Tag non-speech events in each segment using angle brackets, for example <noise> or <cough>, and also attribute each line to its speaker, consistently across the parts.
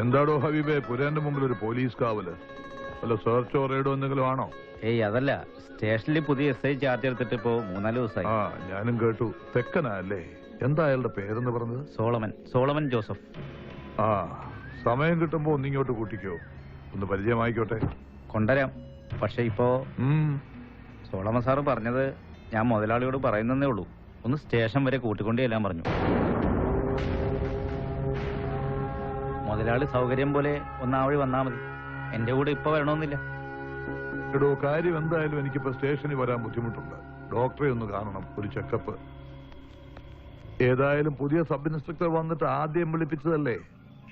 Speaker 1: എന്താടോ ഹബീബെ? പുരേന്റെ മുമ്പിൽ ഒരു പോലീസ് കാവൽ. അല്ല സെർച്ചോ റെയ്ഡോ എന്തെങ്കിലും ആണോ?
Speaker 2: ഏയ് അതല്ല. സ്റ്റേഷനിൽ പുതിയ എസ് ഐ ചാർജ് എടുത്തിട്ട് ഇപ്പോ മൂന്നാൽ ദിവസമായി
Speaker 1: ആ ഞാനും കേട്ടു. തെക്കനാ അല്ലേ എന്താ അയാളുടെ പേരെന്ന് പറഞ്ഞത്?
Speaker 2: സോളമൻ. Solomon Joseph.
Speaker 1: ആ സമയം കിട്ടുമ്പോ ഒന്നിങ്ങോട്ട് കൂട്ടിക്കോ. ഒന്ന് പരിചയമായിക്കോട്ടെ.
Speaker 2: കൊണ്ടുവരാം. പക്ഷെ ഇപ്പോ
Speaker 1: ഉം.
Speaker 2: സോളമൻ സാറ് പറഞ്ഞത് ഞാൻ മുതലാളിയോട് പറയുന്നതേ ഉള്ളൂ. ഒന്ന് സ്റ്റേഷൻ വരെ കൂട്ടിക്കൊണ്ടേ എല്ലാം പറഞ്ഞു. മുതലാളി സൗകര്യം പോലെ ഒന്നാവഴി വന്നാ മതി. എന്റെ കൂടെ ഇപ്പൊ വരണമെന്നില്ല.
Speaker 1: എടോ കാര്യം എന്തായാലും എനിക്കിപ്പോ സ്റ്റേഷനിൽ വരാൻ ബുദ്ധിമുട്ടുണ്ട്. ഡോക്ടറെ ഒന്ന് കാണണം ഒരു ചെക്കപ്പ്. ഏതായാലും പുതിയ സബ് ഇൻസ്പെക്ടർ വന്നിട്ട് ആദ്യം വിളിപ്പിച്ചതല്ലേ?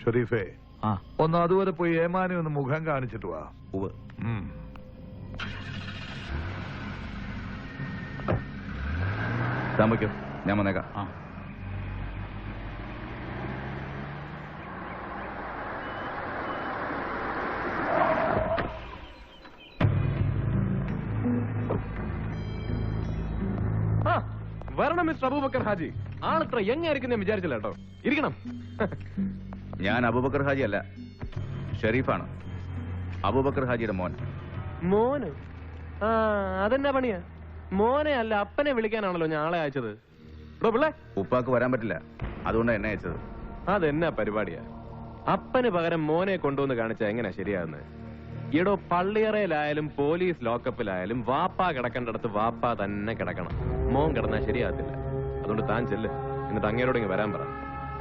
Speaker 1: ഷെരീഫേ
Speaker 2: ആ.
Speaker 1: ഒന്ന് അതുവരെ പോയി ഏമാനെ ഒന്ന് മുഖം കാണിച്ചിട്ട് വാ.
Speaker 3: ഞാൻ വന്നേക്കാം.
Speaker 4: മിസ്റ്റർ അബൂബക്കർ ഹാജി. ആളിത്ര എങ്ങായിരിക്കും ഞാൻ വിചാരിച്ചില്ല കേട്ടോ. ഇരിക്കണം.
Speaker 3: ഞാൻ അബൂബക്കർ ഹാജി അല്ല. ഷെരീഫാണ്. അബൂബക്കർ ഹാജിയുടെ മോൻ.
Speaker 4: മോന്? ആ അതെന്നാ പണിയാ? മോനെ അല്ല അപ്പനെ വിളിക്കാനാണല്ലോ ഞാൻ ആളെ അയച്ചത്. പിള്ളേ.
Speaker 3: ഉപ്പാക്ക് വരാൻ പറ്റില്ല. അതുകൊണ്ട് എന്നെ അയച്ചത്.
Speaker 4: അതെന്നാ പരിപാടിയാ? അപ്പന് പകരം മോനെ കൊണ്ടുവന്ന് കാണിച്ച എങ്ങനെയാ ശരിയാകുന്നത് എടോ പള്ളിയറയിലായാലും പോലീസ് ലോക്കപ്പിലായാലും വാപ്പ കിടക്കേണ്ടടത്ത് വാപ്പ തന്നെ കിടക്കണം. മോൻ കിടന്നാ ശരിയാകത്തില്ല. അതുകൊണ്ട് താൻ ചെല്ല്. എന്നിട്ട് അങ്ങേരോട് ഇങ്ങ് വരാൻ പറ.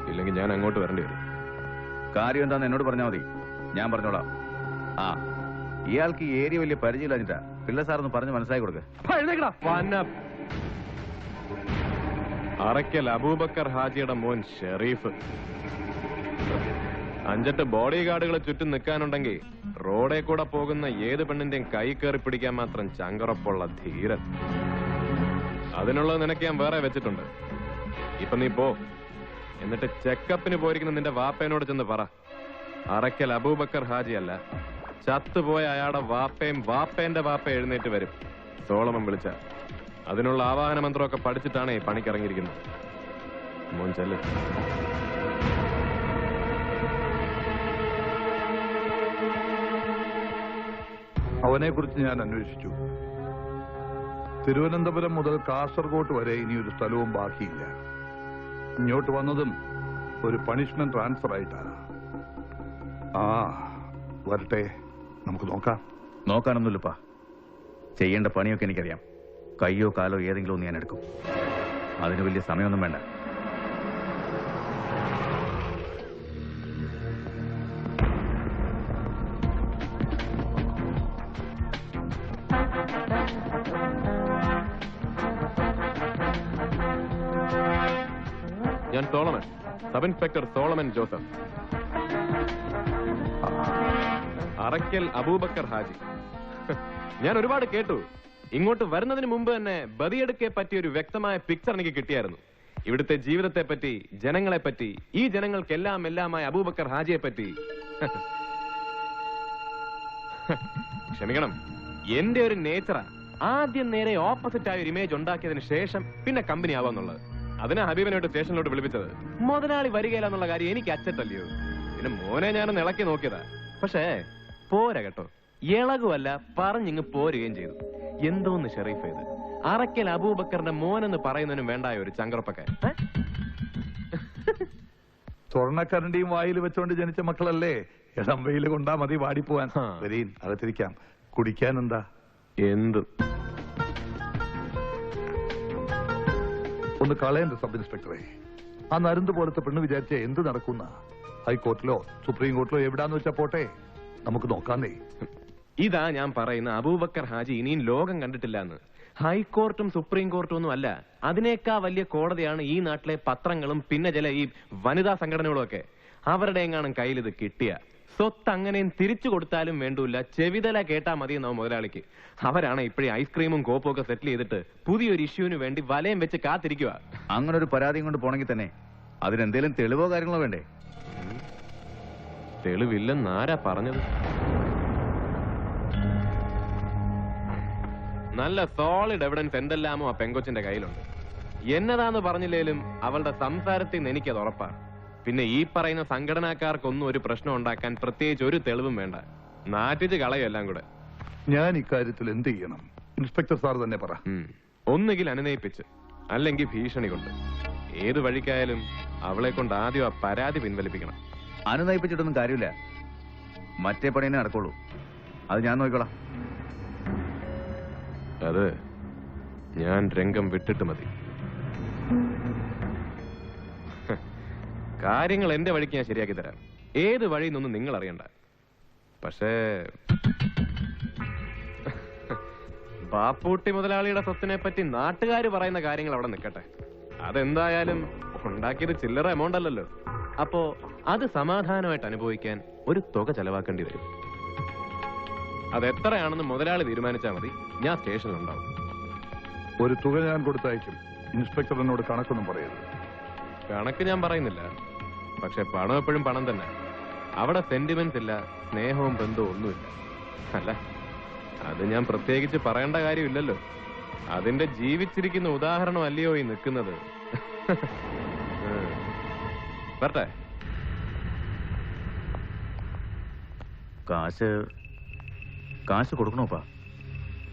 Speaker 4: ഇല്ലെങ്കിൽ ഞാൻ അങ്ങോട്ട് വരേണ്ടി വരും.
Speaker 3: കാര്യം എന്താന്ന് എന്നോട് പറഞ്ഞാൽ മതി. ഞാൻ പറഞ്ഞോളാം. ആ ഇയാൾക്ക് ഈ ഏരിയ വലിയ പരിചയമില്ലാഞ്ഞിട്ടാ പിള്ള സാറൊന്ന് പറഞ്ഞ് മനസ്സിലാക്കി കൊടുക്ക.
Speaker 4: അപ്പൊ എഴുന്നേക്കടാ. പന്ന. അറയ്ക്കൽ അബൂബക്കർ ഹാജിയുടെ മോൻ ഷെറീഫ്. അഞ്ചെട്ട് ബോഡി ഗാർഡുകളെ ചുറ്റും നിൽക്കാനുണ്ടെങ്കിൽ റോഡേ കൂടെ പോകുന്ന ഏത് പെണ്ണിന്റെയും കൈ കയറി പിടിക്കാൻ മാത്രം ചങ്കറപ്പുള്ള ധീരൻ. അതിനുള്ളത് നിനക്ക് ഞാൻ വേറെ വെച്ചിട്ടുണ്ട്. ഇപ്പൊ നീ പോ. എന്നിട്ട് ചെക്കപ്പിന് പോയിരിക്കുന്ന നിന്റെ വാപ്പേനോട് ചെന്ന് പറ. അറയ്ക്കൽ അബൂബക്കർ ഹാജിയല്ല. ചത്തുപോയ അയാളുടെ വാപ്പയും വാപ്പേന്റെ വാപ്പ എഴുന്നേറ്റ് വരും. സോളമൻ വിളിച്ച. അതിനുള്ള ആവാഹന മന്ത്രമൊക്കെ പഠിച്ചിട്ടാണ് ഈ പണിക്കിറങ്ങിയിരിക്കുന്നത്. മോൻ ചെല്ല്.
Speaker 1: അവനെ കുറിച്ച് ഞാൻ അന്വേഷിച്ചു. തിരുവനന്തപുരം മുതൽ കാസർഗോട്ട് വരെ ഇനി ഒരു സ്ഥലവും ബാക്കിയില്ല. ഇങ്ങോട്ട് വന്നതും ഒരു പണിഷ്മെന്റ് ട്രാൻസ്ഫർ ആയിട്ടാണ്. ആ വരട്ടെ. നമുക്ക് നോക്കാം.
Speaker 3: നോക്കാനൊന്നുമില്ലപ്പാ. ചെയ്യേണ്ട പണിയൊക്കെ എനിക്കറിയാം. കയ്യോ കാലോ ഏതെങ്കിലും ഒന്ന് ഞാൻ എടുക്കും. അതിന് വലിയ സമയമൊന്നും വേണ്ട.
Speaker 4: Sub inspector Solomon Joseph Arakkal Abubakar Haji. <laughs> ഞാൻ ഒരുപാട് കേട്ടു. ഇങ്ങോട്ട് വരുന്നതിന് മുമ്പ് തന്നെ ബദിയെടുക്കെ പറ്റിയ ഒരു വ്യക്തമായ പിക്ചർ എനിക്ക് കിട്ടിയായിരുന്നു. ഇവിടുത്തെ ജീവിതത്തെ പറ്റി ജനങ്ങളെ പറ്റി ഈ ജനങ്ങൾക്കെല്ലാം എല്ലാമായ അബൂബക്കർ ഹാജിയെ പറ്റി. <laughs> ക്ഷമിക്കണം. എന്റെ ഒരു നേച്ചറാ ആദ്യം നേരെ ഓപ്പോസിറ്റ് ആയ ഒരു ഇമേജ് ഉണ്ടാക്കിയതിന് ശേഷം പിന്നെ കമ്പനി ആവാന്നുള്ളത് അതിനാ ഹബീബിനോട്ട് സ്റ്റേഷനിലോട്ട് വിളിപ്പിച്ചത്. മുതലാളി വരികയില്ല എന്നുള്ള കാര്യം എനിക്ക് അച്ചട്ടല്ലയോ? പിന്നെ മോനെ ഞാൻ ഇളക്കി നോക്കിയതാ. പക്ഷേ പോരാ കേട്ടോ. ഇളകുമല്ല പറഞ്ഞിങ്ങ് പോരുകയും ചെയ്തു. എന്തോന്ന് ഷെറീഫ് ഇത്? അറക്കൽ അബൂബക്കറിന്റെ മോനെന്ന് പറയുന്നതിനും വേണ്ടായ ഒരു ചങ്കറപ്പൊക്കെ
Speaker 1: സ്വർണക്കരണ്ടിയും വായിൽ വെച്ചോണ്ട് ജനിച്ച മക്കളല്ലേ? ഇളം വെയിൽ കൊണ്ടാ മതി വാടിപ്പോവാൻ. വരീൻ അകത്തിരിക്കാം. കുടിക്കാൻ എന്താ
Speaker 4: എന്ത്?
Speaker 1: ഒന്ന് കളയണ്ട സബ് ഇൻസ്പെക്ടറെ. ആ നരുന്ത് പോലത്തെ പെണ്ണ് വിചാരിച്ച എന്ത് നടക്കുന്ന? ഹൈക്കോർട്ടിലോ സുപ്രീം കോർട്ടിലോ എവിടാന്ന് വെച്ചാ പോട്ടെ? നമുക്ക് നോക്കാന്നേ.
Speaker 4: ഇതാ ഞാൻ പറയുന്ന അബൂബക്കർ ഹാജി ഇനിയും ലോകം കണ്ടിട്ടില്ല എന്ന് ഹൈക്കോർട്ടും സുപ്രീം കോർട്ടും ഒന്നും അല്ല. അതിനേക്കാ വലിയ കോടതിയാണ് ഈ നാട്ടിലെ പത്രങ്ങളും പിന്നെ ചില ഈ വനിതാ സംഘടനകളും ഒക്കെ. അവരുടെ എങ്ങാനും കയ്യിൽ ഇത് കിട്ടിയ സ്വത്ത് അങ്ങനെയും തിരിച്ചു കൊടുത്താലും വേണ്ടൂല്ല. ചെവിതല കേട്ടാ മതി എന്നാവും മുതലാളിക്ക്. അവരാണ് ഇപ്പോഴേ ഐസ്ക്രീമും കോപ്പും ഒക്കെ സെറ്റിൽ ചെയ്തിട്ട് പുതിയൊരു ഇഷ്യൂവിന് വേണ്ടി വലയം വെച്ച് കാത്തിരിക്കുക
Speaker 3: അങ്ങനെ ഒരു പരാതിയും കൊണ്ട് പോണെങ്കിൽ തന്നെ അതിനെന്തേലും തെളിവോ കാര്യങ്ങളോ വേണ്ടേ?
Speaker 4: തെളിവില്ലെന്ന് ആരാ പറഞ്ഞത്? നല്ല സോളിഡ് എവിഡൻസ് എന്തെല്ലാമോ ആ പെങ്കൊച്ചിന്റെ കയ്യിലുണ്ട്. എന്നതാന്ന് പറഞ്ഞില്ലേലും അവളുടെ സംസാരത്തിൽ നിന്ന് എനിക്കത് ഉറപ്പാണ്. പിന്നെ ഈ പറയുന്ന സംഘടനാക്കാർക്കൊന്നും ഒരു പ്രശ്നം ഉണ്ടാക്കാൻ പ്രത്യേകിച്ച് ഒരു തെളിവും വേണ്ട. നാറ്റിച്ച് കളയും എല്ലാം കൂടെ.
Speaker 1: ഞാൻ ഇക്കാര്യത്തിൽ എന്ത് ചെയ്യണം? ഇൻസ്പെക്ടർ സാർ തന്നെ പറ.
Speaker 4: ഉം. ഒന്നുകിൽ അനുനയിപ്പിച്ച് അല്ലെങ്കിൽ ഭീഷണി കൊണ്ട്. ഏത് വഴിക്കായാലും അവളെ കൊണ്ട് ആദ്യം ആ പരാതി പിൻവലിപ്പിക്കണം.
Speaker 3: അനുനയിപ്പിച്ചിട്ടൊന്നും കാര്യമില്ല. മറ്റേ പണി തന്നെ നടക്കുള്ളൂ. അത് ഞാൻ നോക്കിക്കോളാം.
Speaker 4: അത് ഞാൻ രംഗം വിട്ടിട്ട് മതി. കാര്യങ്ങൾ എന്റെ വഴിക്ക് ഞാൻ ശരിയാക്കി തരാം. ഏത് വഴി നിന്നും നിങ്ങൾ അറിയണ്ട പക്ഷേ ബാപ്പൂട്ടി മുതലാളിയുടെ സ്വത്തിനെ പറ്റി നാട്ടുകാർ പറയുന്ന കാര്യങ്ങൾ അവിടെ നിൽക്കട്ടെ. അതെന്തായാലും ഉണ്ടാക്കിയത് ചില്ലറ എമൗണ്ട് അല്ലല്ലോ. അപ്പോ അത് സമാധാനമായിട്ട് അനുഭവിക്കാൻ ഒരു തുക ചെലവാക്കേണ്ടി വരും. അത് എത്രയാണെന്ന് മുതലാളി തീരുമാനിച്ചാൽ മതി. ഞാൻ സ്റ്റേഷനിൽ ഉണ്ടാവും
Speaker 1: ഒരു തുക ഞാൻ കൊടുത്തയക്കും. ഇൻസ്പെക്ടർ എന്നോട് കണക്കൊന്നും പറയരുത്.
Speaker 4: കണക്ക് ഞാൻ പറയുന്നില്ല. പക്ഷെ പണം എപ്പോഴും പണം തന്നെ. അവിടെ സെന്റിമെന്റ് ഇല്ല സ്നേഹവും ബന്ധവും ഒന്നുമില്ല. അല്ല അത് ഞാൻ പ്രത്യേകിച്ച് പറയേണ്ട കാര്യമില്ലല്ലോ. അതിന്റെ ജീവിച്ചിരിക്കുന്ന ഉദാഹരണം അല്ലയോ ഈ നിൽക്കുന്നത്. പറട്ടെ വരട്ടെ.
Speaker 3: കാശ് കാശ് കൊടുക്കണോപ്പാ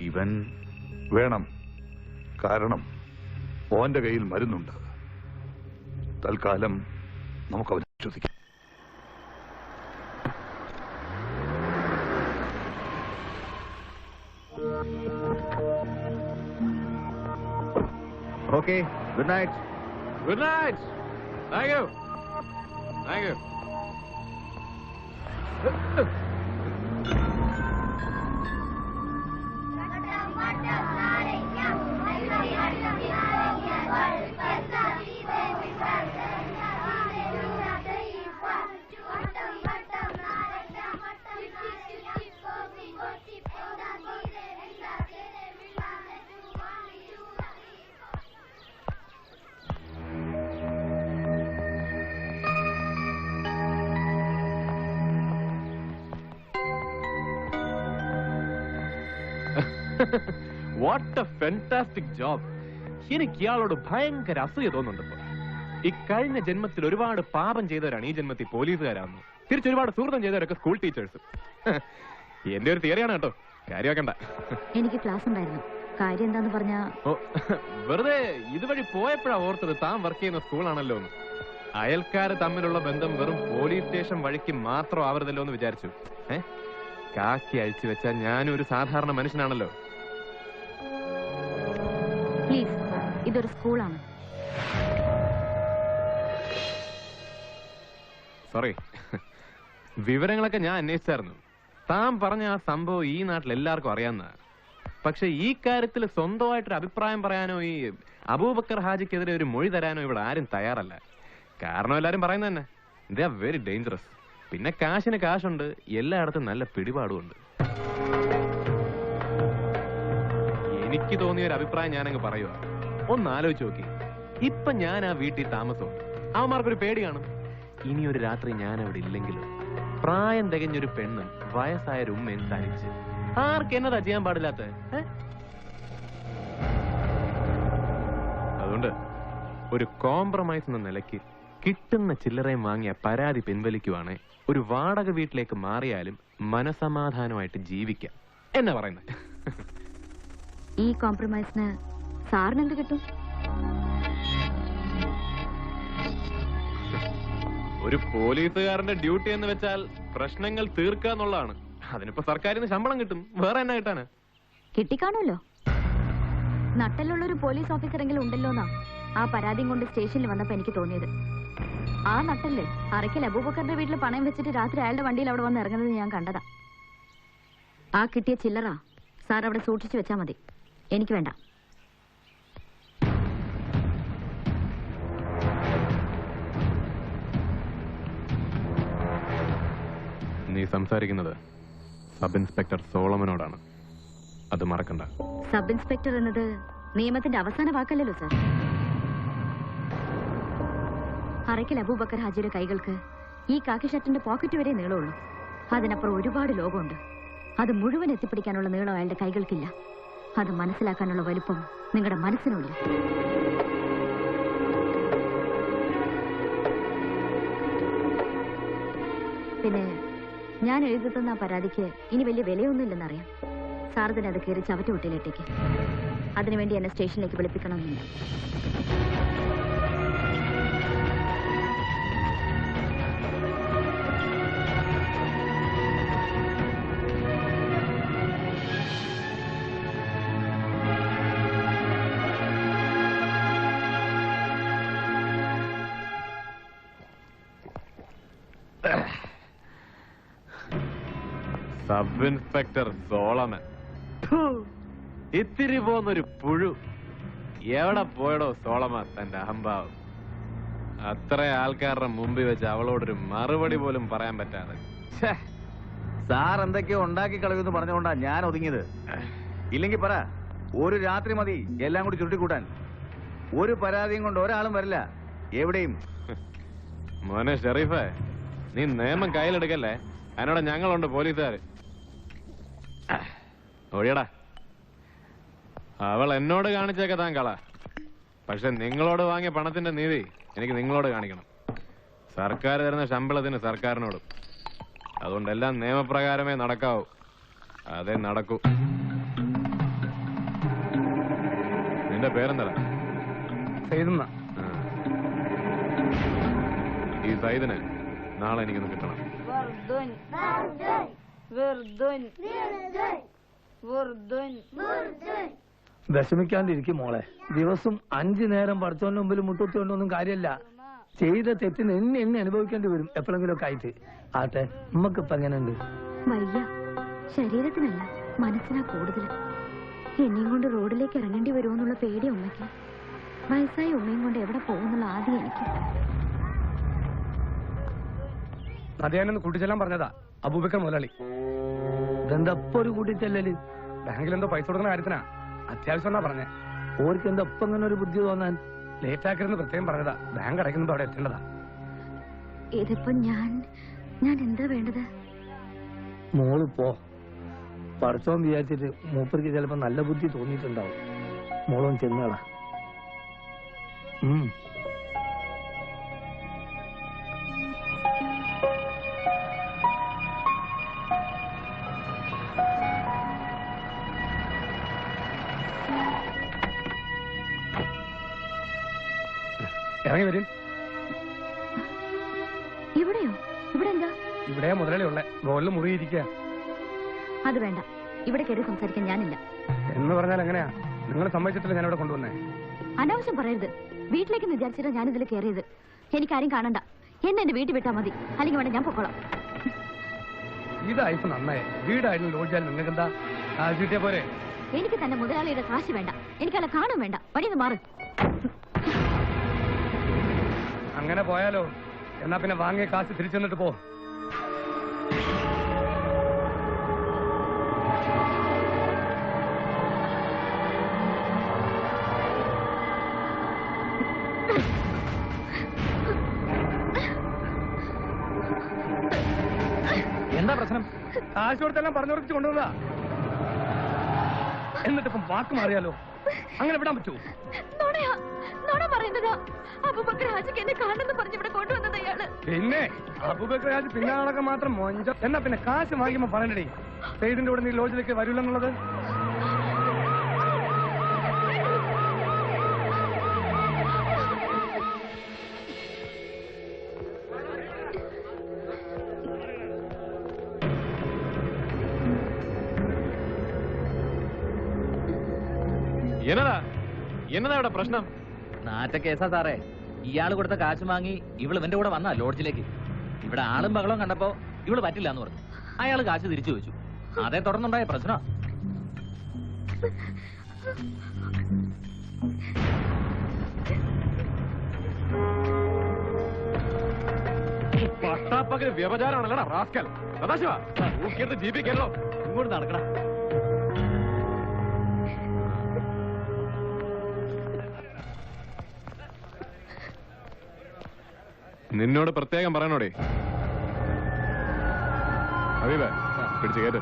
Speaker 3: ഇവൻ
Speaker 1: വേണം. കാരണം ഓന്റെ കയ്യിൽ മരുന്നുണ്ട്. തൽക്കാലം നമുക്ക് അവരെ വിശ്വസിക്കാം
Speaker 3: okay good night
Speaker 4: good night thank you thank you what a fantastic job എനിക്ക് ഇയാളോട് ഭയങ്കര അസൂയ തോന്നുന്നുണ്ട് ഇക്കഴിഞ്ഞ ജന്മത്തിൽ ഒരുപാട് പാപം ചെയ്തവരാണ് ഈ ജന്മത്തിൽ പോലീസുകാരാകുന്നത് തിരിച്ചൊരുപാട് സുഹൃത്തം ചെയ്തവരൊക്കെ സ്കൂൾ ടീച്ചേഴ്സ് <laughs> എന്റെ ഒരു തിയറിയാണ് കേട്ടോ. കാര്യമാക്കണ്ട.
Speaker 5: എനിക്ക് ക്ലാസ് ഉണ്ടായിരുന്നു. കാര്യം എന്താന്ന് പറഞ്ഞാ
Speaker 4: ഓ <laughs> വെറുതെ ഇതുവഴി പോയപ്പോഴാ ഓർത്തത് താൻ വർക്ക് ചെയ്യുന്ന സ്കൂളാണല്ലോ എന്ന്. അയൽക്കാര് തമ്മിലുള്ള ബന്ധം വെറും പോലീസ് സ്റ്റേഷൻ വഴിക്ക് മാത്രം ആവരുതല്ലോ എന്ന് വിചാരിച്ചു. ഏ? കാക്കി അഴിച്ചു വെച്ചാൽ ഞാനും ഒരു സാധാരണ മനുഷ്യനാണല്ലോ.
Speaker 5: പ്ലീസ് ഇതൊരു സ്കൂളാണ്.
Speaker 4: സോറി. വിവരങ്ങളൊക്കെ ഞാൻ അന്വേഷിച്ചായിരുന്നു. താൻ പറഞ്ഞ ആ സംഭവം ഈ നാട്ടിൽ എല്ലാവർക്കും അറിയാവുന്ന. പക്ഷെ ഈ കാര്യത്തിൽ സ്വന്തമായിട്ടൊരു അഭിപ്രായം പറയാനോ ഈ അബൂബക്കർ ഹാജിക്കെതിരെ ഒരു മൊഴി തരാനോ ഇവിടെ ആരും തയ്യാറല്ല. കാരണം എല്ലാരും പറയുന്നത് തന്നെ. ദേ ആർ വെരി ഡേഞ്ചറസ് പിന്നെ കാശിന് കാശുണ്ട്. എല്ലായിടത്തും നല്ല പിടിപാടുമുണ്ട്. എനിക്ക് തോന്നിയ ഒരു അഭിപ്രായം ഞാനങ്ങ് പറയുക ഒന്ന് ആലോചിച്ച് നോക്കി. ഇപ്പൊ ഞാൻ ആ വീട്ടിൽ താമസം അവന്മാർക്കൊരു പേടിയാണ് ഇനി ഒരു രാത്രി ഞാൻ അവിടെ ഇല്ലെങ്കിലും പ്രായം തികഞ്ഞൊരു പെണ്ണും വയസ്സായ ഒരു ഉമ്മയും തനിച്ച് ആർക്ക് എന്നതാ ചെയ്യാൻ പാടില്ലാത്ത അതുകൊണ്ട് ഒരു കോംപ്രമൈസ് എന്ന നിലയ്ക്ക് കിട്ടുന്ന ചില്ലറയും വാങ്ങിയ പരാതി പിൻവലിക്കുവാണെ ഒരു വാടക വീട്ടിലേക്ക് മാറിയാലും മനസമാധാനമായിട്ട് ജീവിക്കാം. എന്നാ പറയുന്നത്
Speaker 5: ഈ കോംപ്രമൈസിന് സാറിന് എന്ത് കിട്ടും?
Speaker 4: ഒരു പോലീസുകാരന്റെ ഡ്യൂട്ടി എന്ന് വെച്ചാൽ പ്രശ്നങ്ങൾ തീർക്കുക എന്നുള്ളതാണ്. അതിനിപ്പോ സർക്കാരിന് നിന്ന് ശമ്പളം കിട്ടും. വേറെ എന്നാ കിട്ടാന്?
Speaker 5: കിട്ടിക്കാണുമല്ലോ നട്ടലുള്ള ഒരു പോലീസ് ഓഫീസറെങ്കിലും ഉണ്ടല്ലോന്നാ ആ പരാതിയും കൊണ്ട് സ്റ്റേഷനിൽ വന്നപ്പോ എനിക്ക് തോന്നിയത്. ആ നട്ടല്ലേ അറയ്ക്കൽ അബൂബക്കറിന്റെ വീട്ടിൽ പണയം വെച്ചിട്ട് രാത്രി അയാളുടെ വണ്ടിയിൽ അവിടെ വന്ന് ഇറങ്ങുന്നത് ഞാൻ കണ്ടതാ. ആ കിട്ടിയ ചില്ലറ സാർ അവിടെ സൂക്ഷിച്ചു വെച്ചാ മതി. എനിക്ക് വേണ്ട.
Speaker 4: നീ സംസാരിക്കുന്നത് സബ് ഇൻസ്പെക്ടർ സോളമനോടാണ്. അത് മറക്കണ്ട.
Speaker 5: സബ് ഇൻസ്പെക്ടർ എന്നത് നിയമത്തിന്റെ അവസാന വാക്കല്ലല്ലോ സാർ. അറയ്ക്കൽ അബൂബക്കർ ഹാജിയുടെ കൈകൾക്ക് ഈ കാക്കി ഷർട്ടിന്റെ പോക്കറ്റ് വരെ നീളമുള്ളൂ. അതിനപ്പുറം ഒരുപാട് ലോകമുണ്ട്. അത് മുഴുവൻ എത്തിപ്പിടിക്കാനുള്ള നീളം അയാളുടെ കൈകൾക്കില്ല. അത് മനസ്സിലാക്കാനുള്ള വലുപ്പം നിങ്ങളുടെ മനസ്സിനുമില്ല. പിന്നെ ഞാൻ എഴുതിത്തുന്ന പരാതിക്ക് ഇനി വലിയ വിലയൊന്നുമില്ലെന്നറിയാം. സാർ തന്നെ അത് കയറി ചവറ്റുകുട്ടിയിലിട്ടേക്ക് അതിനുവേണ്ടി എന്നെ സ്റ്റേഷനിലേക്ക് വിളിപ്പിക്കണമെന്നില്ല.
Speaker 4: Sub inspector Solomon. ഇത്തിരി പോന്നൊരു പുഴു. എവിടെ പോയടോ സോളമ തന്റെ അഹംഭാവം? അത്ര ആൾക്കാരുടെ മുമ്പിൽ വെച്ച് അവളോടൊരു മറുപടി പോലും പറയാൻ പറ്റാതെ.
Speaker 3: സാർ എന്തൊക്കെയോ ഉണ്ടാക്കി കളയുമെന്ന് പറഞ്ഞുകൊണ്ടാ ഞാൻ ഒതുങ്ങിയത്. ഇല്ലെങ്കിൽ പറ ഒരു രാത്രി മതി എല്ലാം കൂടി ചുരുട്ടിക്കൂട്ടാൻ. ഒരു പരാതിയും കൊണ്ട് ഒരാളും വരില്ല. എവിടെയും?
Speaker 4: മോനെ ഷെറീഫേ നീ നിയമം കയ്യിലെടുക്കല്ലേ? അതിനോട് ഞങ്ങളുണ്ട് പോലീസുകാര്. ഒഴിയടാ അവൾ എന്നോട് കാണിച്ചേക്ക താൻ കള പക്ഷെ നിങ്ങളോട് വാങ്ങിയ പണത്തിന്റെ നീതി എനിക്ക് നിങ്ങളോട് കാണിക്കണം. സർക്കാർ തരുന്ന ശമ്പളത്തിന് സർക്കാരിനോടും. അതുകൊണ്ടെല്ലാം നിയമപ്രകാരമേ നടക്കാവൂ. അതേ നടക്കൂ. നിന്റെ
Speaker 6: പേരെന്താടാ?
Speaker 4: സൈദെന്ന. ഈ സൈദിന് നാളെ എനിക്കൊന്ന് കിട്ടണം.
Speaker 7: വെറുതെ.
Speaker 6: വിഷമിക്കാണ്ടിരിക്കും മോളെ. ദിവസം അഞ്ചു നേരം പഠിച്ചോന്റെ മുമ്പിൽ മുട്ടുകൊണ്ടൊന്നും കാര്യമല്ല ചെയ്ത തെറ്റിന് എന്നെ എന്നെ അനുഭവിക്കേണ്ടി വരും. എപ്പോഴെങ്കിലും ഒക്കെ ആയിട്ട്. ആട്ടെ നമുക്ക് ഇപ്പൊ എങ്ങനെയുണ്ട്?
Speaker 5: വയ്യ. ശരീരത്തിനല്ല മനസ്സിനാ കൂടുതൽ എന്നെയും കൊണ്ട് റോഡിലേക്ക് ഇറങ്ങേണ്ടി വരുമെന്നുള്ള പേടി ഉമ്മയ്ക്ക്. വയസ്സായ ഉമ്മയും കൊണ്ട് എവിടെ പോകുന്നുള്ള ആദ്യം എനിക്ക്.
Speaker 6: അതെ ഞാനൊന്ന് കൂട്ടിച്ചെല്ലാൻ പറഞ്ഞതാ. അബൂബക്കർ മുതലാളി. ഇതെന്താ ഒരു കൂട്ടിച്ചെല്ലല് ബാങ്കിൽ എന്തോ പൈസ കൊടുക്കുന്ന കാര്യത്തിനാ. അത്യാവശ്യം എന്നാ പറഞ്ഞേ. ഓർക്ക് എന്താ ഇങ്ങനെ ഒരു ബുദ്ധി തോന്നാൻ? ലേറ്റ് ആക്കരുന്ന് പ്രത്യേകം പറഞ്ഞതാ. ബാങ്ക് അടയ്ക്കുമ്പോ അവിടെ എത്തേണ്ടതാ.
Speaker 5: ഇതിപ്പോ ഞാൻ ഞാൻ എന്താ വേണ്ടത്?
Speaker 6: മോൾ പോ. പഠിച്ചോൻ വിചാരിച്ചിട്ട് മൂപ്പർക്ക് ചിലപ്പോ നല്ല ബുദ്ധി തോന്നിയിട്ടുണ്ടാവും. മോളും ചെന്നേടാ ഉം. ഇറങ്ങി വരും?
Speaker 5: ഇവിടെയോ? ഇവിടെ എന്താ
Speaker 6: ഇവിടെ മുതലാളി ഉള്ളേ. മുകളിൽ മുറിയിരിക്കുക
Speaker 5: അത് വേണ്ട. ഇവിടെ കയറി സംസാരിക്കാൻ ഞാനില്ല.
Speaker 6: എന്ന് പറഞ്ഞാൽ എങ്ങനെയാ? നിങ്ങൾ സമ്മതിച്ചിട്ടില്ല ഞാൻ ഇവിടെ കൊണ്ടുവന്നേ?
Speaker 5: അനാവശ്യം പറയരുത്. വീട്ടിലേക്ക് വിചാരിച്ചിട്ടാ ഞാനിതിൽ കയറിയത്. എനിക്കാരും കാണണ്ട. എന്നെ എന്റെ വീട്ടിൽ വിട്ടാ മതി. അല്ലെങ്കിൽ വേണ്ട ഞാൻ പൊക്കോളാം.
Speaker 6: ഇതായിപ്പോ നന്നായി. വീടായിരുന്നു ലോഡ്ജാൽ നിങ്ങൾക്ക് എന്താ കാശ് കിട്ടിയ പോരെ.
Speaker 5: എനിക്ക് തന്നെ മുതലാളിയുടെ കാശ് വേണ്ട. എനിക്കല്ല കാണും വേണ്ട. വഴിന്ന് മാറ്.
Speaker 6: അങ്ങനെ പോയാലോ? എന്നാ പിന്നെ വാങ്ങിയ കാശ് തിരിച്ചു തന്നിട്ട് പോ.
Speaker 8: എന്താ പ്രശ്നം?
Speaker 6: കാശ് കൊടുത്തെല്ലാം പറഞ്ഞുറപ്പിച്ച് കൊണ്ടുവന്നതാ. എന്നിട്ടിപ്പം വാക്ക് മാറിയാലോ? അങ്ങനെ വിടാൻ പറ്റുമോ
Speaker 5: പറയുന്നതാ. അബൂബക്കർ ഹാജിക്ക് എന്നെ കാണണമെന്ന് പറഞ്ഞ് ഇവിടെ കൊണ്ടുവന്നത് അയാൾ
Speaker 6: പിന്നെ അബൂബക്കർ രാജ് പിന്നെ മാത്രം മൊഞ്ച. എന്നാ പിന്നെ കാശ് വാങ്ങിക്കുമ്പോ പറയണ്ടേ. സെയ്ദിന്റെ കൂടെ നീ ലോജിലേക്ക് വരില്ലെന്നുള്ളത്?
Speaker 4: എന്നതാ? എന്നതാ ഇവിടെ പ്രശ്നം?
Speaker 8: നാറ്റ കേസാ സാറേ. ഇയാൾ കൊടുത്ത കാശ് വാങ്ങി ഇവൾ ഇവന്റെ കൂടെ വന്നാ ലോഡ്ജിലേക്ക്. ഇവിടെ ആളും ബഹളവും കണ്ടപ്പോ ഇവൾ പറ്റില്ല എന്ന് പറഞ്ഞു. അയാൾ കാശ് തിരിച്ചു വെച്ചു അതേ തുടർന്നുണ്ടായ പ്രശ്നം
Speaker 4: പട്ടാപ്പകൽ വ്യവചാരമാണല്ലടാ റാസ്കൽ. സദാശിവ ജീവിക്കല്ലോ
Speaker 8: ഇങ്ങോട്ട് നടക്കണം
Speaker 4: നിന്നോട് പ്രത്യേകം പറയണോടെ? ഹബീബേ പിടിച്ചു കേട്ട്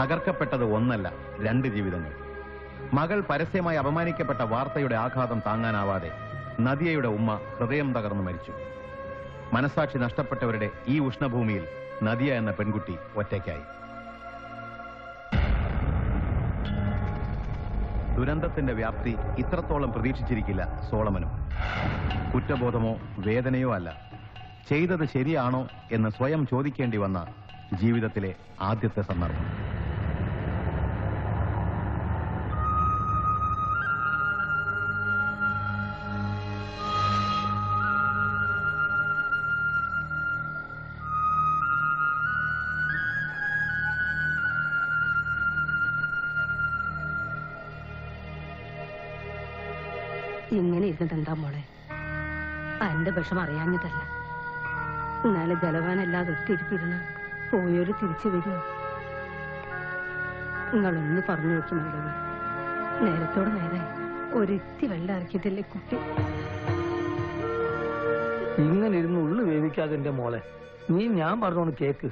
Speaker 3: തകർക്കപ്പെട്ടത് ഒന്നല്ല രണ്ട് ജീവിതങ്ങൾ. മകൾ പരസ്യമായി അപമാനിക്കപ്പെട്ട വാർത്തയുടെ ആഘാതം താങ്ങാനാവാതെ നദിയയുടെ ഉമ്മ ഹൃദയം തകർന്നു മരിച്ചു. മനസാക്ഷി നഷ്ടപ്പെട്ടവരുടെ ഈ ഉഷ്ണഭൂമിയിൽ നദിയ എന്ന പെൺകുട്ടി ഒറ്റയ്ക്കായി. ദുരന്തത്തിന്റെ വ്യാപ്തി ഇത്രത്തോളം പ്രതീക്ഷിച്ചിരിക്കില്ല സോളമനും. കുറ്റബോധമോ വേദനയോ അല്ല. ചെയ്തത് ശരിയാണോ എന്ന് സ്വയം ചോദിക്കേണ്ടി വന്ന ജീവിതത്തിലെ ആദ്യത്തെ സന്ദർഭം.
Speaker 9: എന്താ മോളെ? എന്റെ വിഷം അറിയാഞ്ഞതല്ല എന്നാലും ജലവാനല്ലാതെ ഒത്തിരിപ്പിരുന്ന പോയൊരു തിരിച്ചു വരുമോ നിങ്ങളൊന്ന് പറഞ്ഞു നോക്കി നല്ലത് നേരത്തോട് നേരെ ഒരിത്തി വെള്ളം ഇറക്കിയിട്ടില്ലേ കുട്ടി.
Speaker 10: ഇങ്ങനെ ഇരുന്ന് ഉള്ളു വേവിക്കാതെ എന്റെ മോളെ. നീ ഞാൻ പറഞ്ഞോണ്ട് കേക്ക്.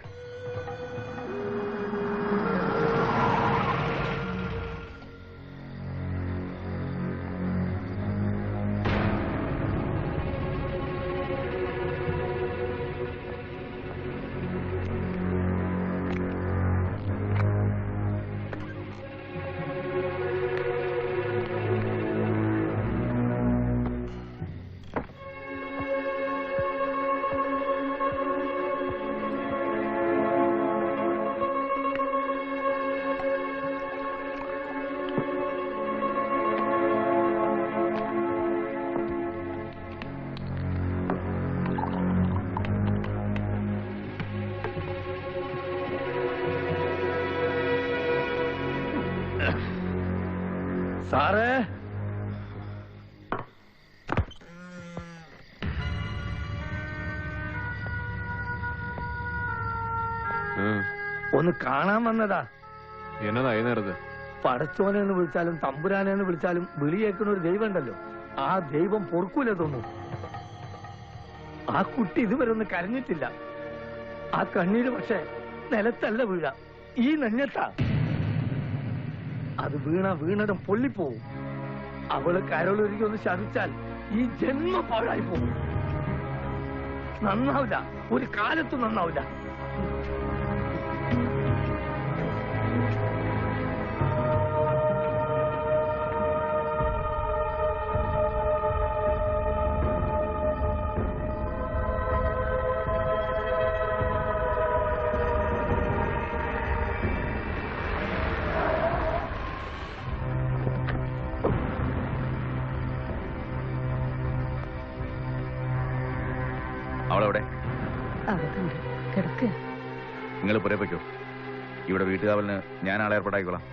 Speaker 10: സാറേ? ഒന്ന് കാണാൻ വന്നതാ.
Speaker 4: എന്നതാ ഈ നേരത്ത്?
Speaker 10: പടച്ചോനെ എന്ന് വിളിച്ചാലും തമ്പുരാനെ എന്ന് വിളിച്ചാലും വിളി കേൾക്കുന്ന ഒരു ദൈവം ഉണ്ടല്ലോ. ആ ദൈവം പൊറുക്കൂല തോന്നുന്നു. ആ കുട്ടി ഇതുവരെ ഒന്ന് കരഞ്ഞിട്ടില്ല. ആ കണ്ണീര് പക്ഷെ നിലത്തല്ല വീഴ. ഈ നെഞ്ഞത്താ. അത് വീണ വീണടം പൊള്ളിപ്പോവും. അവൾ കരളൊരുക്കി ഒന്ന് ശവിച്ചാൽ ഈ ജന്മ പാഴായി പോകും. നന്നാവില്ല. ഒരു കാലത്തും നന്നാവില്ല.
Speaker 3: നിങ്ങൾ പുരപ്പിക്കൂ ഇവിടെ വീട്ടുകാവലിന് ഞാൻ ആളെ ഏർപ്പാടായിക്കോളാം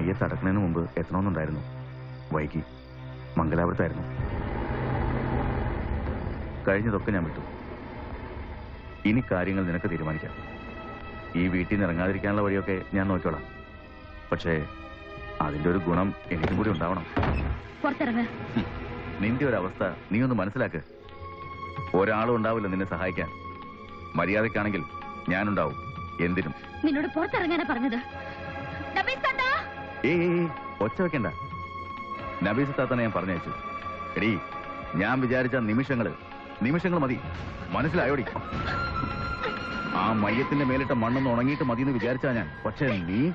Speaker 3: മയ്യത്ത് അടക്കുന്നതിന് മുമ്പ് എത്തണമെന്നുണ്ടായിരുന്നു. വൈകി. മംഗലാപുരത്തായിരുന്നു. കഴിഞ്ഞതൊക്കെ ഞാൻ വിട്ടു. ഇനി കാര്യങ്ങൾ നിനക്ക് തീരുമാനിക്കാം. ഈ വീട്ടിൽ നിന്ന് ഇറങ്ങാതിരിക്കാനുള്ള വഴിയൊക്കെ ഞാൻ നോക്കിക്കോളാം. പക്ഷേ അതിന്റെ ഒരു ഗുണം എനിക്കും കൂടി ഉണ്ടാവണം. നിന്റെ ഒരു അവസ്ഥ നീ ഒന്ന് മനസ്സിലാക്ക്. ഒരാളും ഉണ്ടാവില്ല നിന്നെ സഹായിക്കാൻ. മര്യാദക്കാണെങ്കിൽ ഞാനുണ്ടാവും. എന്തിനും.
Speaker 5: നിന്നോട് പുറത്തിറങ്ങാനാ പറഞ്ഞത്!
Speaker 3: ഒച്ച വെക്കണ്ട. നബീസ് ഞാൻ പറഞ്ഞയച്ചു. എടീ ഞാൻ വിചാരിച്ച നിമിഷങ്ങൾ നിമിഷങ്ങൾ മതി. മനസ്സിലായോടി? ആ മയ്യത്തിന്റെ മേലിട്ട മണ്ണൊന്ന് ഉണങ്ങിയിട്ട് മതി എന്ന് വിചാരിച്ചാ ഞാൻ. പക്ഷേ നീ?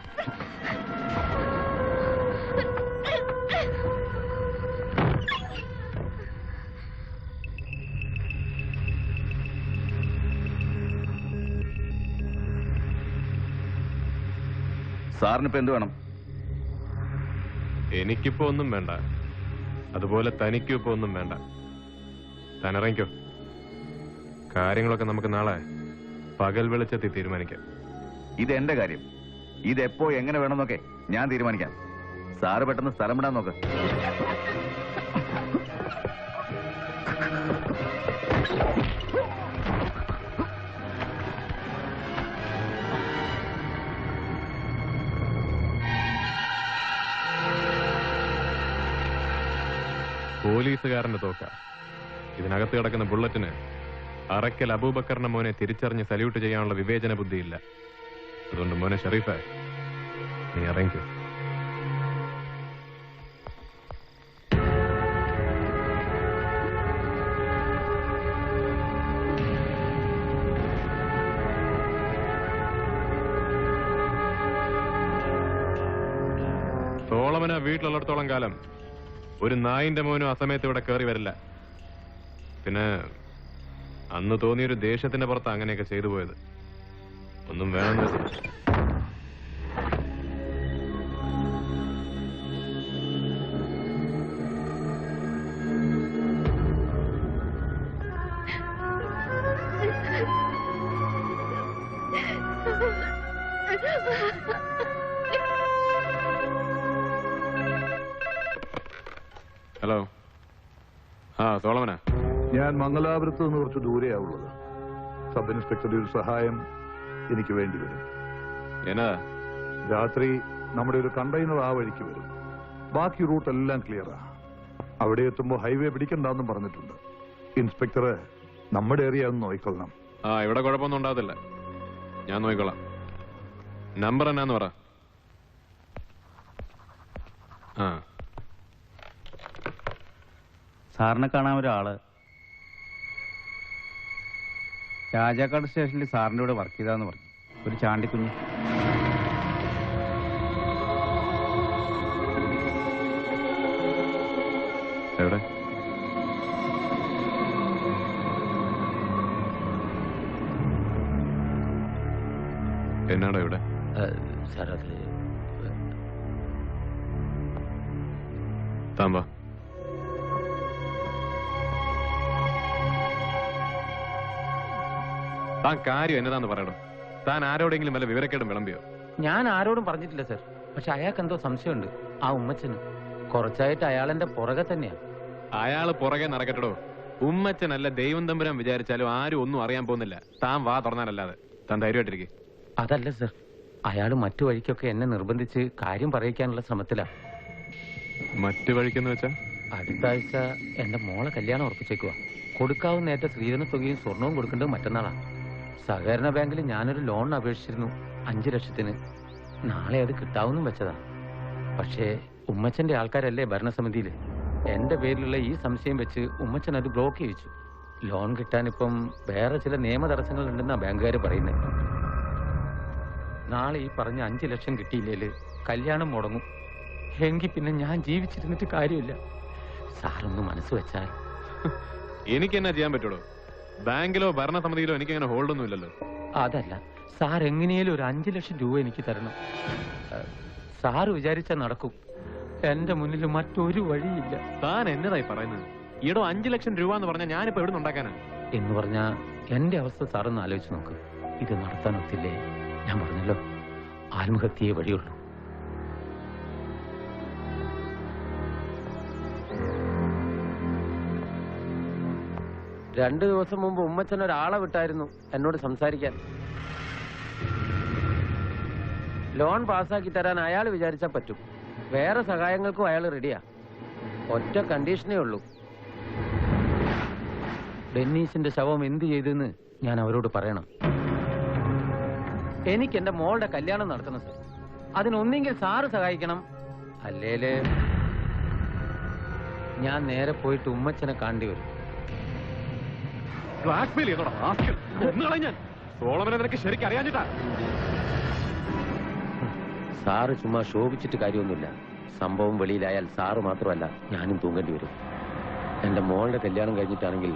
Speaker 3: സാറിനിപ്പോ എന്ത് വേണം?
Speaker 4: എനിക്കിപ്പോ ഒന്നും വേണ്ട. അതുപോലെ തനിക്കും ഇപ്പൊ ഒന്നും വേണ്ട. തനിറങ്ങിക്കോ. കാര്യങ്ങളൊക്കെ നമുക്ക് നാളെ പകൽ വെളിച്ചത്തിൽ തീരുമാനിക്കാം.
Speaker 3: ഇത് എന്റെ കാര്യം. ഇതെപ്പോ എങ്ങനെ വേണമെന്നൊക്കെ ഞാൻ തീരുമാനിക്കാം. സാറ് പെട്ടെന്ന് സ്ഥലം വിടാൻ നോക്ക്.
Speaker 4: പോലീസുകാരന്റെ തോക്ക. ഇതിനകത്ത് കിടക്കുന്ന ബുള്ളറ്റിന് അറക്കൽ അബൂബക്കറിന്റെ മോനെ തിരിച്ചറിഞ്ഞ് സല്യൂട്ട് ചെയ്യാനുള്ള വിവേചന ബുദ്ധിയില്ല. അതുകൊണ്ട് മോനെ ഷെറീഫെ നീ ഇറങ്ങിക്കോ. സോളമന വീട്ടിലുള്ളിടത്തോളം കാലം ഒരു നായിന്റെ മോനും ആ സമയത്ത് ഇവിടെ കയറി വരില്ല. പിന്നെ അന്ന് തോന്നിയൊരു ദേഷ്യത്തിന്റെ പുറത്ത് അങ്ങനെയൊക്കെ ചെയ്തു പോയത്. ഒന്നും വേണമെന്ന് വെച്ചില്ല <laughs> ഹലോ ആ സോളമനാ
Speaker 1: ഞാൻ മംഗലാപുരത്ത് നിന്ന് കുറച്ച് ദൂരെയാവുള്ളത് സബ് ഇൻസ്പെക്ടറുടെ ഒരു സഹായം എനിക്ക് വേണ്ടി വരും.
Speaker 4: എന്നാ?
Speaker 1: രാത്രി നമ്മുടെ ഒരു കണ്ടെയ്നർ ആ വഴിക്ക് വരും. ബാക്കി റൂട്ട് എല്ലാം ക്ലിയറാ അവിടെ എത്തുമ്പോ ഹൈവേ പിടിക്കണ്ടെന്നും പറഞ്ഞിട്ടുണ്ട്. ഇൻസ്പെക്ടർ നമ്മുടെ ഏരിയ ഒന്ന് നോക്കിക്കൊള്ളണം
Speaker 4: ആ ഇവിടെ കുഴപ്പമൊന്നും ഉണ്ടാകത്തില്ല. ഞാൻ നോക്കിക്കൊള്ളാം നമ്പർ എന്നാന്ന് പറ. ആ.
Speaker 3: സാറിനെ കാണാൻ ഒരാൾ. രാജാക്കാട് സ്റ്റേഷനിൽ സാറിന്റെ കൂടെ വർക്ക് ചെയ്താന്ന് പറഞ്ഞു. ഒരു ചാണ്ടിക്കുഞ്ഞ്
Speaker 4: എവിടെ? എന്നാടോ ഇവിടെ?
Speaker 2: സാർ
Speaker 4: താമ്പാ താൻ കാര്യം എന്നതാന്ന് പറയണം. താൻ ആരോടെങ്കിലും വല്ല വിവരക്കേടും വിളമ്പിയോ?
Speaker 2: ഞാൻ ആരോടും പറഞ്ഞിട്ടില്ല സർ. പക്ഷെ അയാൾക്ക് എന്തോ സംശയമുണ്ട്. ആ ഉമ്മച്ചന്. കുറച്ചായിട്ട് അയാൾ എന്റെ പുറകെ തന്നെയാ.
Speaker 4: അയാൾ പുറകെ നടക്കട്ടോ ഉമ്മച്ചനല്ല ദൈവം തമ്പുരാൻ വിചാരിച്ചാലും ആരും ഒന്നും അറിയാൻ പോകുന്നില്ല. താൻ വാ തുറന്നാലല്ലാതെ. താൻ ധൈര്യമായിട്ടിരിക്കെ.
Speaker 2: അതല്ല സർ. അയാൾ മറ്റു വഴിക്കൊക്കെ എന്നെ നിർബന്ധിച്ച് കാര്യം പറയിക്കാനുള്ള ശ്രമത്തിലാ.
Speaker 4: മറ്റു വഴിക്കെന്ന് വെച്ചാ?
Speaker 2: അടുത്ത ആഴ്ച എന്റെ മോളെ കല്യാണം ഉറപ്പിച്ചേക്കുക കൊടുക്കാവുന്ന നേരത്തെ സ്ത്രീധന തുകയും സ്വർണവും കൊടുക്കേണ്ടത് മറ്റന്നാളാ. സഹകരണ ബാങ്കിൽ ഞാനൊരു ലോൺ അപേക്ഷിച്ചിരുന്നു. അഞ്ചു ലക്ഷത്തിന്. നാളെ അത് കിട്ടാവുന്നും വെച്ചതാ. പക്ഷേ ഉമ്മച്ചന്റെ ആൾക്കാരല്ലേ ഭരണസമിതിയിൽ എന്റെ പേരിലുള്ള ഈ സംശയം വെച്ച് ഉമ്മച്ചൻ അത് ബ്ലോക്ക് ചെയ്യിച്ചു. ലോൺ കിട്ടാനിപ്പം വേറെ ചില നിയമ തടസ്സങ്ങൾ ഉണ്ടെന്നാ ബാങ്കുകാർ പറയുന്നത് നാളെ ഈ പറഞ്ഞ അഞ്ചു ലക്ഷം കിട്ടിയില്ലേൽ കല്യാണം മുടങ്ങും. എങ്കിൽ പിന്നെ ഞാൻ ജീവിച്ചിരുന്നിട്ട് കാര്യമില്ല. സാറൊന്ന് മനസ്സ് വെച്ചാൽ.
Speaker 4: എനിക്ക് എന്നാ ചെയ്യാൻ പറ്റുള്ളൂ? ബാങ്കിലോ ഭരണസമിതിയിലോ എനിക്ക് അങ്ങനെ ഹോൾഡ് ഒന്നും ഇല്ലല്ലോ
Speaker 2: അതല്ല സാർ എങ്ങനെയാലും ഒരു അഞ്ചു ലക്ഷം രൂപ എനിക്ക് തരണം. സാർ വിചാരിച്ചാൽ നടക്കും. എന്റെ മുന്നിൽ മറ്റൊരു വഴിയില്ല.
Speaker 4: താൻ എന്നതായി പറയുന്നത്? ഈടോ അഞ്ചു ലക്ഷം രൂപ എന്ന് പറഞ്ഞാൽ ഞാനിപ്പോ എവിടെ ഉണ്ടാക്കാനാ?
Speaker 2: എന്ന് പറഞ്ഞാ എന്റെ അവസ്ഥ സാറൊന്ന് ആലോചിച്ച് നോക്ക്. ഇത് നടത്താൻ ഒത്തില്ലേ? ഞാൻ പറഞ്ഞല്ലോ ആത്മഹത്യയെ വഴിയുള്ളൂ. രണ്ടു ദിവസം മുമ്പ് ഉമ്മച്ചൻ ഒരാളെ വിട്ടായിരുന്നു എന്നോട് സംസാരിക്കാൻ. ലോൺ പാസ്സാക്കി തരാൻ അയാൾ വിചാരിച്ചാൽ പറ്റും. വേറെ സഹായങ്ങൾക്കും അയാൾ റെഡിയാ. ഒറ്റ കണ്ടീഷനേ ഉള്ളൂ. ഡെന്നീസിന്റെ ശവം എന്ത് ചെയ്തെന്ന് ഞാൻ അവരോട് പറയണം. എനിക്ക് എന്റെ മോളുടെ കല്യാണം നടത്തണം സർ. അതിനൊന്നെങ്കിൽ സാറ് സഹായിക്കണം. അല്ലേൽ? ഞാൻ നേരെ പോയിട്ട് ഉമ്മച്ചനെ കാണ്ടി വരും.
Speaker 4: Blackmail ചെയ്തോടാ rascal. ഒന്നുകളെ ഞാൻ. സോളമനെ നിനക്ക് ശരിക്കും അറിയാഞ്ഞിട്ടാ.
Speaker 2: സാറ് ചുമ്മാ ശോഭിച്ചിട്ട് കാര്യമൊന്നുമില്ല. സംഭവം വെളിയിലായാൽ സാറ് മാത്രമല്ല ഞാനും തൂങ്ങേണ്ടി വരും. എന്റെ മോളുടെ കല്യാണം കഴിഞ്ഞിട്ടാണെങ്കിൽ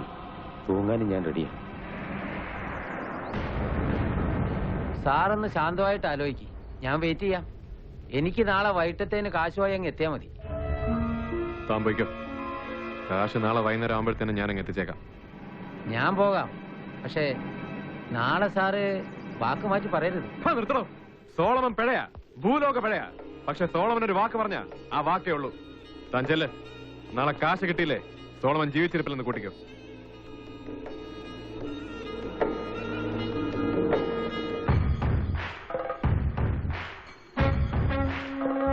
Speaker 2: തൂങ്ങാനും ഞാൻ റെഡിയാണ് സാറൊന്ന് ശാന്തമായിട്ട് ആലോചിക്ക്. ഞാൻ വെയിറ്റ് ചെയ്യാം. എനിക്ക് നാളെ വൈകിട്ടത്തേന് കാശുമായി അങ്ങ് എത്തിയാൽ മതി.
Speaker 4: താൻ പോയിക്കോ. കാശ് നാളെ വൈകുന്നേരം ആകുമ്പോഴത്തേനും ഞാൻ അങ്ങ് എത്തിച്ചേക്കാം.
Speaker 2: ഞാൻ പോകാം. പക്ഷേ നാളെ സാറ് വാക്ക് മാറ്റി പറയരുത്.
Speaker 4: ആ, നിർത്തണോ? സോളമൻ പിഴയാ. ഭൂലോക പിഴയാ. പക്ഷെ സോളമൻ ഒരു വാക്ക് പറഞ്ഞ ആ വാക്കേ ഉള്ളൂ. താൻ ചെല്ല് നാളെ കാശ് കിട്ടിയില്ലേ? സോളമൻ ജീവിച്ചിരിപ്പില്ലെന്ന് കൂട്ടിക്കോ.